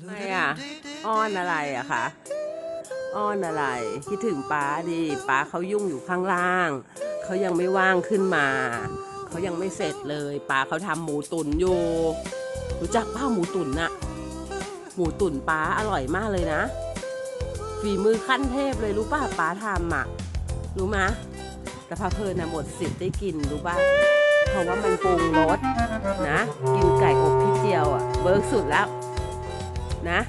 ไม่อะอ้อนอะไรอะคะอ้อนอะไร คิดถึงป้าดิป้าเขายุ่งอยู่ข้างล่าง เขายังไม่ว่างขึ้นมา เขายังไม่เสร็จเลยป้าเขาทำหมูตุ๋นอยู่ รู้จักป้าหมูตุ๋นน่ะ หมูตุ๋นป้าอร่อยมากเลยนะ ฝีมือขั้นเทพเลยรู้ป่ะป้าทำอะ รู้มะแต่พาเพลินนะหมดสิทธิ์ได้กินรู้ป่ะเพราะว่ามันปรุงรสนะ กินไก่อบพี่เจียวอะ เบิร์กสุดแล้ว นะ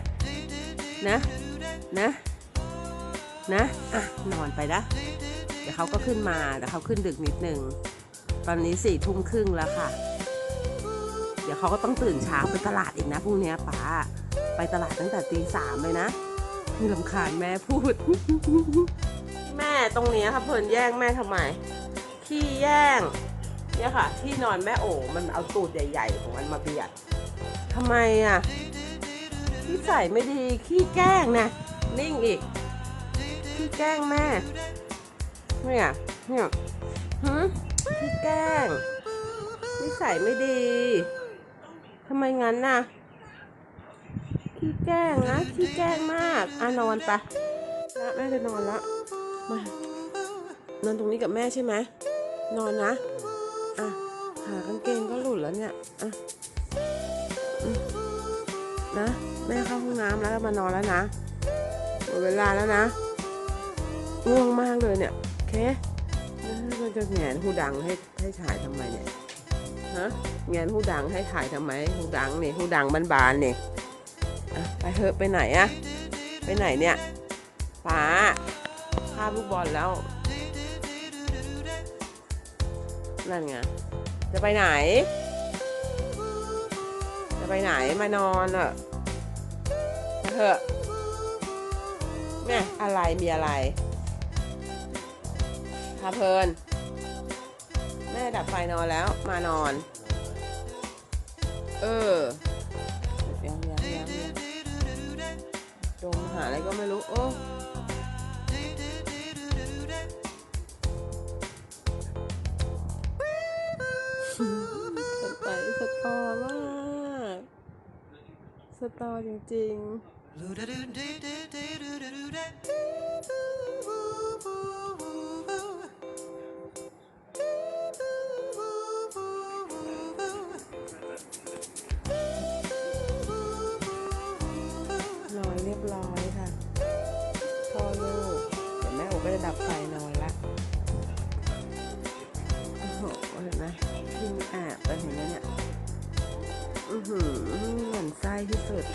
นะ นะ นะอะนอนไปนะ เดี๋ยวเขาก็ขึ้นมาเดี๋ยวเขาขึ้นดึกนิดนึงตอนนี้สี่ทุ่มครึ่งแล้วค่ะ เดี๋ยวเขาก็ต้องตื่นเช้าไปตลาดอีกนะพรุ่งนี้ป้า ไปตลาดตั้งแต่ตีสามเลยนะมีลำคาญแม่พูด แม่ตรงนี้ค่ะเพลินแย่งแม่ทำไมขี้แย่งเนี่ยค่ะ ที่นอนแม่โอ๋มันเอาตูดใหญ่ ๆ ของมันมาเบียดทำไมอะ ขี้ใส่ไม่ดีขี้แกล้งนะ นิ่งอีก ขี้แกล้งแม่เนี่ยเนี่ยหืมขี้แกล้งนิสัยไม่ดีทำไมงั้นน่ะขี้แกล้งนะขี้แกล้งมากอะนอนไปะนะแม่จะนอนล้วมานอนตรงนี้กับแม่ใช่ไหมนอนนะอะหากางเกงก็หลุดแล้วเนี่ยอะนะ น้ำแล้วมานอนแล้วนะหมดเวลาแล้วนะง่วงมากเลยเนี่ยโอเคแล้วมันจะแหงนหูดังให้ให้ถ่ายทำไมเนี่ยฮะแหงนหูดังให้ถ่ายทำไมหูดังนี่หูดังบานๆนี่ไปเถอะไปไหนอะไปไหนเนี่ยป้าพาลูกบอลแล้วนั่นไงจะไปไหน จะไปไหนมานอนอะ เถอะแม่อะไรมีอะไรพาเพลิน แม่ดับไฟนอนแล้วมานอน เออยังยังยังยังดมหาอะไรก็ไม่รู้ โอ้สไตล์สตอมาก สตอจริง ๆ นอนเรียบร้อยค่ะพ่อลูกเดี๋ยวแม่โอก็จะดับไฟนอนละโอ้โหเห็นไหมกินแอบไปเห็นไหมเนี่ย อือหือเหมือนไส้ที่สุด